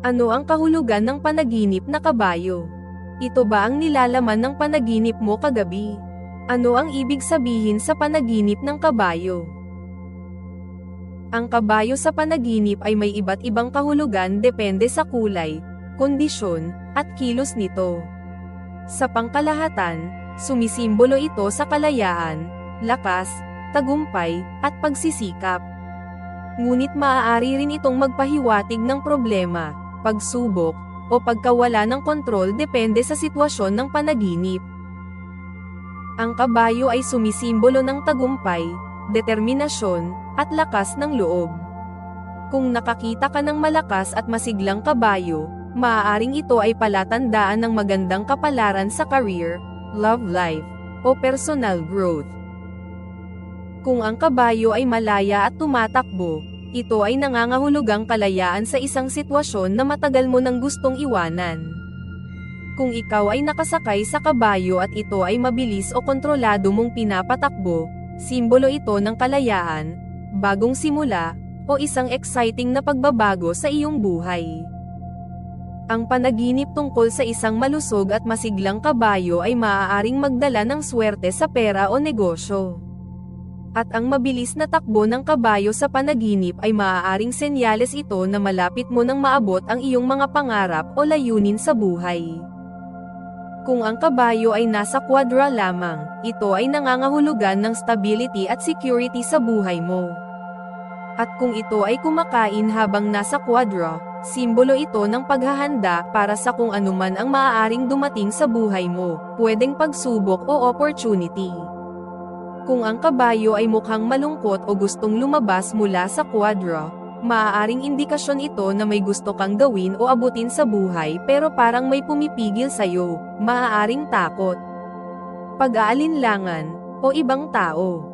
Ano ang kahulugan ng panaginip na kabayo? Ito ba ang nilalaman ng panaginip mo kagabi? Ano ang ibig sabihin sa panaginip ng kabayo? Ang kabayo sa panaginip ay may iba't ibang kahulugan depende sa kulay, kondisyon, at kilos nito. Sa pangkalahatan, sumisimbolo ito sa kalayaan, lakas, tagumpay, at pagsisikap. Ngunit maaari rin itong magpahiwatig ng problema, pagsubok, o pagkawala ng kontrol depende sa sitwasyon ng panaginip. Ang kabayo ay sumisimbolo ng tagumpay, determinasyon, at lakas ng loob. Kung nakakita ka ng malakas at masiglang kabayo, maaaring ito ay palatandaan ng magandang kapalaran sa career, love life, o personal growth. Kung ang kabayo ay malaya at tumatakbo, ito ay nangangahulugang kalayaan sa isang sitwasyon na matagal mo nang gustong iwanan. Kung ikaw ay nakasakay sa kabayo at ito ay mabilis o kontrolado mong pinapatakbo, simbolo ito ng kalayaan, bagong simula, o isang exciting na pagbabago sa iyong buhay. Ang panaginip tungkol sa isang malusog at masiglang kabayo ay maaaring magdala ng swerte sa pera o negosyo. At ang mabilis na takbo ng kabayo sa panaginip ay maaaring senyales ito na malapit mo nang maabot ang iyong mga pangarap o layunin sa buhay. Kung ang kabayo ay nasa kwadra lamang, ito ay nangangahulugan ng stability at security sa buhay mo. At kung ito ay kumakain habang nasa kwadra, simbolo ito ng paghahanda para sa kung anuman ang maaaring dumating sa buhay mo, pwedeng pagsubok o opportunity. Kung ang kabayo ay mukhang malungkot o gustong lumabas mula sa kwadra, maaaring indikasyon ito na may gusto kang gawin o abutin sa buhay pero parang may pumipigil sa'yo, maaaring takot, pag-aalinlangan, o ibang tao.